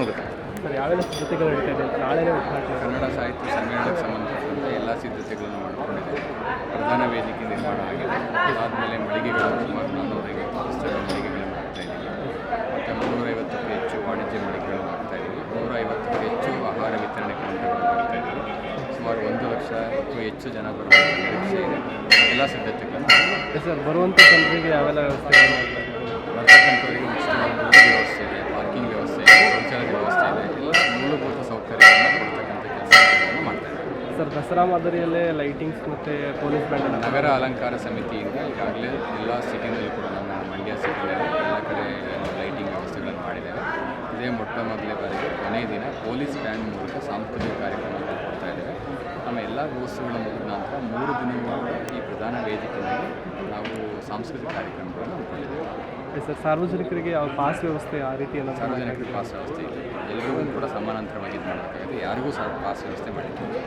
ಹೋಗುತ್ತೆ ಸರ್ ಯಾವೆಲ್ಲ ಸಿದ್ಧತೆಗಳು ನಡೀತಾ ಇದೆ ನಾಳೆನೇ ಉದ್ಘಾಟನೆ. ಕನ್ನಡ ಸಾಹಿತ್ಯ ಸಮ್ಮೇಳನಕ್ಕೆ ಸಂಬಂಧಪಟ್ಟಂತೆ ಎಲ್ಲ ಸಿದ್ಧತೆಗಳನ್ನು ಮಾಡಿಕೊಂಡಿದೆ ಪ್ರಧಾನ ವೇದಿಕೆ ನಿರ್ಮಾಣ ಆಗಿದೆ. ಅದಾದಮೇಲೆ ಮಳಿಗೆಗಳು ಸುಮಾರು ನಾನ್ನೂರಿಗೆ ಪುಸ್ತಕ ಮಳಿಗೆಗಳು ಮಾಡ್ತಾ ಇದ್ದೀವಿ. ಮತ್ತು ಮುನ್ನೂರೈವತ್ತಕ್ಕೂ ಹೆಚ್ಚು ವಾಣಿಜ್ಯ ಮಳಿಗೆಗಳು ಮಾಡ್ತಾ ಇದ್ದೀವಿ. ನೂರೈವತ್ತಕ್ಕೂ ಹೆಚ್ಚು ಆಹಾರ ವಿತರಣೆ ಕೇಂದ್ರಗಳು ಮಾಡ್ತಾ ಇದ್ದೀವಿ. ಸುಮಾರು ಒಂದು ಲಕ್ಷಕ್ಕೂ ಹೆಚ್ಚು ಜನ ಬರುವ ನಿರೀಕ್ಷೆ ಇದೆ. ಎಲ್ಲ ಸಿದ್ಧತೆಗಳನ್ನು. ಸರ್ ಬರುವಂಥ ಜನರಿಗೆ ಯಾವೆಲ್ಲ ವ್ಯವಸ್ಥೆಗಳು ಮಾಡ್ತಾ ಇದ್ದೀರಾ? ಬರ್ತಕ್ಕಂಥವರಿಗೆ ಉಚಿತವಾದ ಊಟದ ವ್ಯವಸ್ಥೆ ಇದೆ ಪಾರ್ಕಿಂಗ್ ವ್ಯವಸ್ಥೆ ಇದೆ ಶೌಚಾಲಯದ ವ್ಯವಸ್ಥೆ ಇದೆ ಎಲ್ಲ ಮೂಲಭೂತ ಸೌಕರ್ಯಗಳನ್ನು ಕೊಡ್ತಕ್ಕಂಥ ಕೆಲಸಗಳನ್ನು ಮಾಡ್ತಾ ಇದ್ದೀವಿ ಸರ್ ದಸರಾ ಮಾದರಿಯಲ್ಲೇ ಲೈಟಿಂಗ್ಸ್ ಮತ್ತು ಪೊಲೀಸ್ ಬ್ಯಾಂಡ್ ನಗರ ಅಲಂಕಾರ ಸಮಿತಿಯಿಂದ ಈಗಾಗಲೇ ಎಲ್ಲ ಸಿಟಿನಲ್ಲೂ ಕೂಡ ನಮ್ಮ ಮಂಡ್ಯ ಸಿಟಿನಲ್ಲಿ ಎಲ್ಲ ಕಡೆ ಲೈಟಿಂಗ್ ವ್ಯವಸ್ಥೆಗಳನ್ನು ಮಾಡಿದ್ದೇವೆ. ಇದೇ ಮೊಟ್ಟ ಮೊದಲೇ ಬಾರಿಗೆ ಕೊನೆಯ ದಿನ ಪೊಲೀಸ್ ಬ್ಯಾಂಡ್ ಮೂಲಕ ಸಾಂಸ್ಕೃತಿಕ ಕಾರ್ಯಕ್ರಮಗಳನ್ನು ಕೊಡ್ತಾ ಇದ್ದೇವೆ. ನಮ್ಮ ಎಲ್ಲ ವ್ಯವಸ್ಥೆಗಳು ಮುಗಿದ ನಂತರ ಮೂರು ದಿನಗಳ ಈ ಪ್ರಧಾನ ವೇದಿಕೆಯಲ್ಲಿ ನಾವು ಸಾಂಸ್ಕೃತಿಕ ಕಾರ್ಯಕ್ರಮಗಳನ್ನು ಹಮ್ಮಿಕೊಂಡಿದ್ದೇವೆ. ಸರ್ ಸಾರ್ವಜನಿಕರಿಗೆ ಯಾವ ಪಾಸ್ ವ್ಯವಸ್ಥೆ ಆ ರೀತಿ ಎಲ್ಲ ಸಾರ್ವಜನಿಕರಿಗೆ ಪಾಸ್ ವ್ಯವಸ್ಥೆ ಇದೆ ಎಲ್ಲರಿಗೂ ಕೂಡ ಸಮಾನಾಂತರವಾಗಿ ಇದು ಮಾಡಬೇಕಾಗಿದೆ ಯಾರಿಗೂ ಸಹ ಪಾಸ್ ವ್ಯವಸ್ಥೆ ಮಾಡಿದ್ದೀವಿ